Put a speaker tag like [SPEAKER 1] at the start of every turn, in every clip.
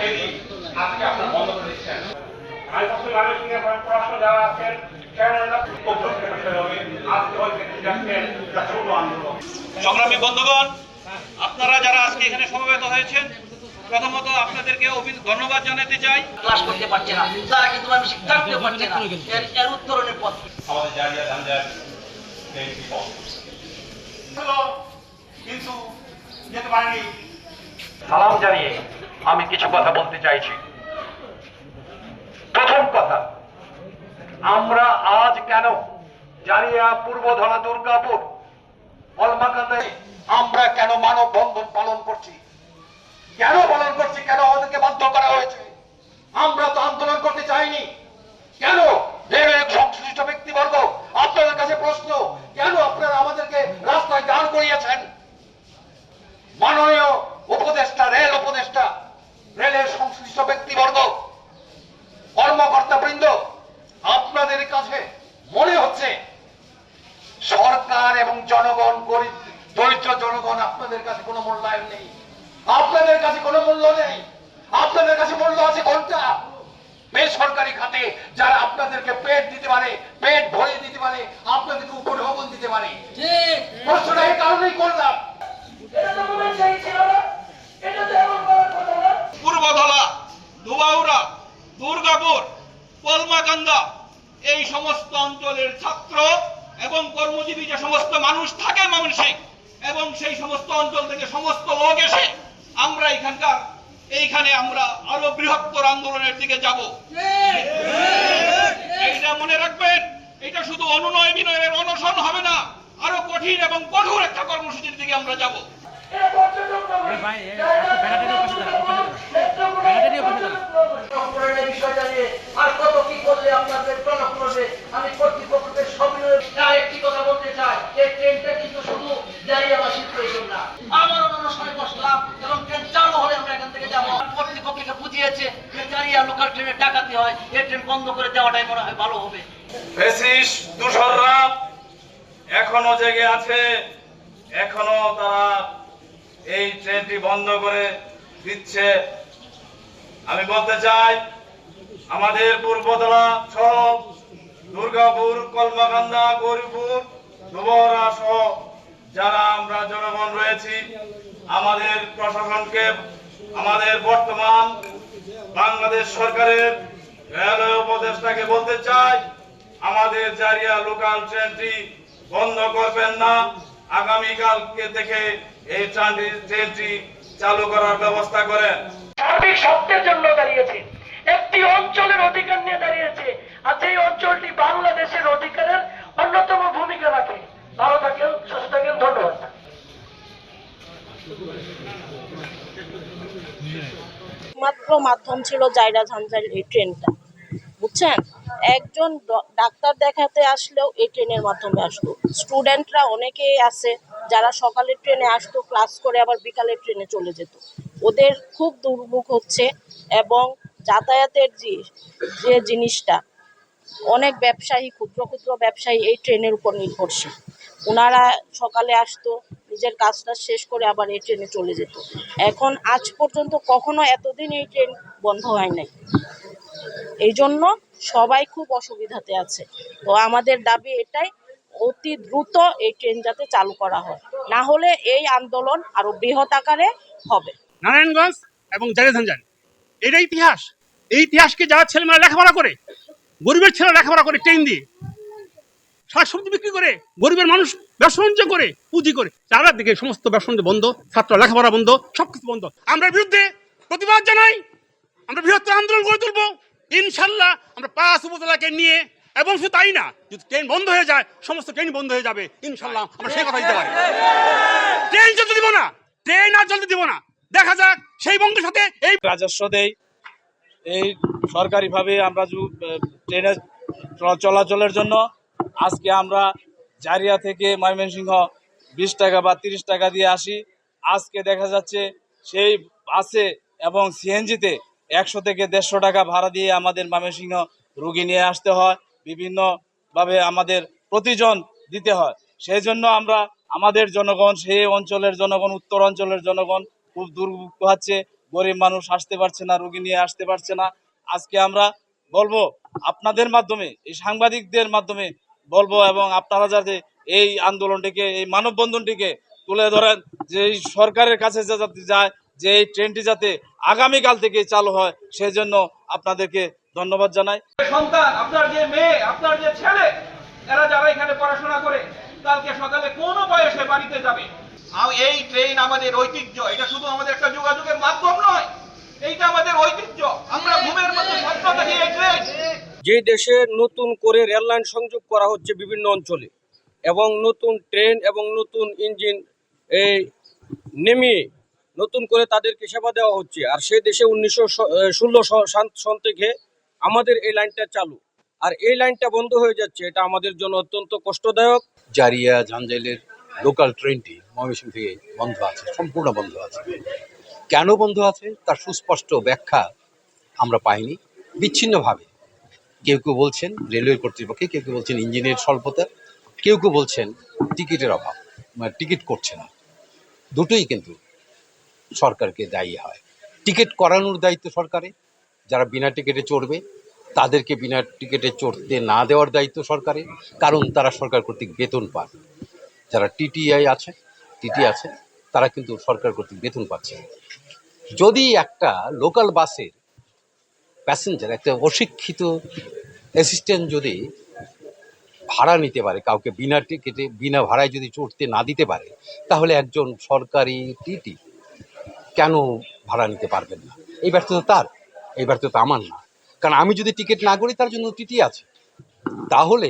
[SPEAKER 1] আজকে আপনারা বন্ধ করে দিচ্ছেন। যারা আছেন
[SPEAKER 2] সংগ্রামী বন্ধুগণ আপনারা যারা আজকে এখানে সমবেত হয়েছেন প্রথমত আপনাদেরকে ধন্যবাদ জানাতে চাই।
[SPEAKER 3] ক্লাস করতে পারছে না। তারা কিন্তু মানুষ থাকতে পারছে না। এর এর উত্তরণের পথ।
[SPEAKER 1] আমাদের জারিয়া ধান্দার কিন্তু যেতে পারেনি।
[SPEAKER 4] সালাম জানিয়ে আমি কিছু কথা বলতে চাইছি। প্রথম কথা, আমরা আজ কেন জানিয়া পূর্বধলা দুর্গাপুর আমরা কেন মানব বন্ধন পালন করছি? কেন পালন করছি? কেন আমাদেরকে বাধ্য করা হয়েছে আমরা তো আন্দোলন করতে চাইনি কেন রেলের সংশ্লিষ্ট ব্যক্তিবর্গ আপনাদের কাছে প্রশ্ন কেন আপনারা আমাদেরকে রাস্তায় দাঁড় করিয়েছেন মাননীয় উপদেষ্টা রেল উপদেষ্টা রেলের সংশ্লিষ্ট ব্যক্তিবর্গ কর্মকর্তা বৃন্দ আপনাদের কাছে মনে হচ্ছে সরকার এবং জনগণ গরিব দরিদ্র জনগণ আপনাদের কাছে কোনো মূল্যায়ন নেই আপনাদের কাছে কোনো মূল্য নেই আপনাদের কাছে মূল্য আছে কোনটা বেসরকারি খাতে যারা আপনাদেরকে পেট দিতে পারে পেট ভরিয়ে দিতে পারে আপনাদেরকে উপঢৌকন দিতে পারে। প্রশ্নটা এই কারণেই করলাম।
[SPEAKER 2] পূর্বধলা দুবাউরা দুর্গাপুর কলমাকান্দা এই সমস্ত অঞ্চলের ছাত্র এবং কর্মজীবী যে সমস্ত মানুষ থাকে মানসিক এবং সেই সমস্ত অঞ্চল থেকে সমস্ত লোক এসে আমরা এখানকার এইখানে আমরা আরও বৃহত্তর আন্দোলনের দিকে যাব। এইটা মনে রাখবেন এটা শুধু অনুনয় বিনয়ের অনশন হবে না, আরও কঠিন এবং কঠোর একটা কর্মসূচির দিকে আমরা যাব।
[SPEAKER 3] আর কত আমি কর্তৃপক্ষকে সবিনয় আর একটি কথা বলতে চাই এই ট্রেনটা কিন্তু শুধু জারিয়াবাসীর প্রয়োজন না আমার অনশনে বসলাম এবং ট্রেন চালু হলে আমরা এখান থেকে যাব কর্তৃপক্ষকে বুঝিয়েছে যে জারিয়া লোকাল ট্রেনে ডাকাতি হয় এই ট্রেন বন্ধ মনে হয় ভালো হবে।
[SPEAKER 5] ফেসিস এখনও জেগে আছে। এখনও তারা এই ট্রেনটি বন্ধ করে দিচ্ছে। আমি বলতে চাই, আমাদের পূর্বতলা সহ দুর্গাপুর, কলমাকান্দা, গৌরীপুর দুবহরা সহ যারা আমরা জনগণ রয়েছি, আমাদের প্রশাসনকে, আমাদের বর্তমান বাংলাদেশ সরকারের রেলওয়ে উপদেষ্টাকে বলতে চাই আমাদের জারিয়া লোকাল ট্রেনটি বন্ধ করবেন না। আগামীকালকে থেকে এই ট্রেনটি ট্রেনটি চালু করার ব্যবস্থা করেন।
[SPEAKER 3] সার্বিক সত্যের জন্য দাঁড়িয়েছে। একটি অঞ্চলের অধিকার নিয়ে দাঁড়িয়েছে আর সেই অঞ্চলটি বাংলাদেশের অধিকারের অন্যতম ভূমিকা রাখে। ভালো থাকেন সুস্থ থাকেন ধন্যবাদ।
[SPEAKER 6] মাত্র মাধ্যম ছিল জাইরা ঝঞ্ঝার এই ট্রেনটা। বুঝছেন একজন ডাক্তার দেখাতে আসলেও এই ট্রেনের মাধ্যমে আসতো স্টুডেন্টরা অনেকেই আছে যারা সকালের ট্রেনে আসতো, ক্লাস করে আবার বিকালের ট্রেনে চলে যেত। ওদের খুব দুর্ভোগ হচ্ছে এবং যাতায়াতের যে যে জিনিসটা, অনেক ব্যবসায়ী, ক্ষুদ্র ক্ষুদ্র ব্যবসায়ী এই ট্রেনের উপর নির্ভরশীল। ওনারা সকালে আসতো, নিজের কাজটা শেষ করে আবার এই ট্রেনে চলে যেত। এখন আজ পর্যন্ত কখনো এতদিন এই ট্রেন বন্ধ হয় নাই। এই জন্য সবাই খুব অসুবিধাতে আছে। তো আমাদের দাবি এটাই, অতি দ্রুত এই ট্রেন যাতে চালু করা হয়। না হলে এই আন্দোলন আরও বৃহৎ আকারে হবে।
[SPEAKER 7] নারায়ণগঞ্জ এবং জারিধানজান এটা ইতিহাস। এই ইতিহাসকে যারা ছেলেমেয়েরা লেখাপড়া করে, গরিবের ছেলে লেখাপড়া করে ট্রেন দিয়ে শাকসবজি বিক্রি করে, গরিবের মানুষ ব্যবসা করে, পুঁজি করে তারা দিকে সমস্ত ব্যবসা বন্ধ, ছাত্র লেখাপড়া বন্ধ, সবকিছু বন্ধ। আমরা বিরুদ্ধে প্রতিবাদ জানাই, আমরা বৃহত্তর আন্দোলন গড়ে তুলবো। ইনশাল্লাহ আমরা পাঁচ উপজেলাকে নিয়ে, এবং শুধু তাই না, যদি ট্রেন বন্ধ হয়ে যায়, সমস্ত ট্রেন বন্ধ হয়ে যাবে। ইনশাল্লাহ আমরা সেই কথা দিতে পারি। ট্রেন চলতে দিব না, ট্রেন আর চলতে দিব না। দেখা যাক, সেই বন্ধুর সাথে এই
[SPEAKER 5] রাজস্ব দেই। এই সরকারিভাবে আমরা ট্রেনে চলাচলের জন্য আজকে আমরা জারিয়া থেকে ময়মনসিংহ বিশ টাকা বা তিরিশ টাকা দিয়ে আসি। আজকে দেখা যাচ্ছে সেই বাসে এবং সিএনজিতে একশো থেকে দেড়শো টাকা ভাড়া দিয়ে আমাদের ময়মনসিংহ রুগী নিয়ে আসতে হয়, বিভিন্নভাবে আমাদের প্রতিজন দিতে হয়। সেই জন্য আমরা আমাদের জনগণ, সেই অঞ্চলের জনগণ, উত্তর অঞ্চলের জনগণ খুব দুর্ভোগ পোহাচ্ছে গরিব মানুষ আসতে পারছে না, রুগী নিয়ে আসতে পারছে না। আজকে আমরা বলব আপনাদের মাধ্যমে, এই সাংবাদিকদের মাধ্যমে বলব এবং আপনারা যাতে এই আন্দোলনটিকে, এই মানববন্ধনটিকে তুলে ধরেন যে সরকারের কাছে যা- যাতে যায় যে এই ট্রেনটি যাতে আগামীকাল থেকে চালু হয় সেই জন্য আপনাদেরকে ধন্যবাদ জানাই।
[SPEAKER 2] সন্তান আপনার যে মেয়ে আপনার যে ছেলে এরা যারা এখানে পড়াশোনা করে কালকে সকালে কোন বয়সে বাড়িতে যাবে। আর এই ট্রেন আমাদের ঐতিহ্য এটা শুধু আমাদের একটা যোগাযোগের মাধ্যম নয় এইটা আমাদের ঐতিহ্য। আমরা ঘুমের মধ্যে স্বপ্ন দেখি এই ট্রেন।
[SPEAKER 8] যে দেশে নতুন করে রেললাইন সংযোগ করা হচ্ছে বিভিন্ন অঞ্চলে এবং নতুন ট্রেন এবং নতুন ইঞ্জিন এই নেমিয়ে নতুন করে তাদেরকে সেবা দেওয়া হচ্ছে। আর সে দেশে উনিশশো ষোলো থেকে আমাদের এই লাইনটা চালু। আর এই লাইনটা বন্ধ হয়ে যাচ্ছে, এটা আমাদের জন্য অত্যন্ত কষ্টদায়ক।
[SPEAKER 9] জারিয়া ঝাঞ্জাইলের লোকাল ট্রেনটি ময়মনসিংহ থেকে বন্ধ আছে, সম্পূর্ণ বন্ধ আছে। কেন বন্ধ আছে? তার সুস্পষ্ট ব্যাখ্যা আমরা পাইনি। বিচ্ছিন্নভাবে। কেউ কেউ বলছেন রেলওয়ে কর্তৃপক্ষে, কেউ কেউ বলছেন ইঞ্জিনের স্বল্পতা, কেউ কেউ বলছেন টিকিটের অভাব। মানে টিকিট করছে না। দুটোই কিন্তু সরকারকে দায়ী হয়। টিকিট করানোর দায়িত্ব সরকারের যারা বিনা টিকিটে চড়বে, তাদেরকে বিনা টিকিটে চড়তে না দেওয়ার দায়িত্ব সরকারের কারণ তারা সরকার কর্তৃক বেতন পান। যারা টিটিআই আছে, টিটি আছে, তারা কিন্তু সরকার কর্তৃক বেতন পাচ্ছে। যদি একটা লোকাল বাসের প্যাসেঞ্জার, একটা অশিক্ষিত অ্যাসিস্ট্যান্ট যদি ভাড়া নিতে পারে, কাউকে বিনা টিকিটে, বিনা ভাড়ায় যদি চড়তে না দিতে পারে, তাহলে একজন সরকারি টিটি কেন ভাড়া নিতে পারবেন না? এই ব্যর্থতা তার, এই ব্যর্থতা আমার না। কারণ আমি যদি টিকিট না করি, তার জন্য টিটি আছে। তাহলে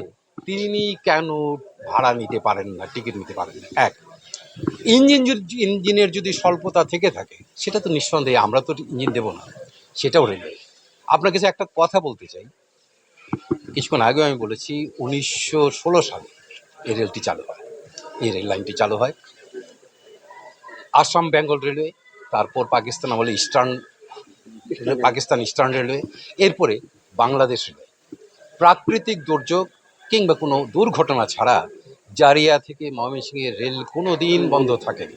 [SPEAKER 9] তিনি কেন ভাড়া নিতে পারেন না, টিকিট নিতে পারেন না? এক, ইঞ্জিন ইঞ্জিনের যদি স্বল্পতা থেকে থাকে, সেটা তো নিঃসন্দেহে আমরা তো ইঞ্জিন দেবো না, সেটাও রেলওয়ে আপনার কাছে একটা কথা বলতে চাই। কিছুক্ষণ আগেও আমি বলেছি, উনিশশো ষোলো সালে এই রেলটি চালু হয়। এই রেল লাইনটি চালু হয়। আসাম বেঙ্গল রেলওয়ে তারপর পাকিস্তান আমলে ইস্টার্ন পাকিস্তান ইস্টার্ন রেলওয়ে, এরপরে বাংলাদেশ রেলওয়ে। প্রাকৃতিক দুর্যোগ কিংবা কোনো দুর্ঘটনা ছাড়া জারিয়া থেকে ময়মনসিংহের রেল কোনো দিন বন্ধ থাকেনি।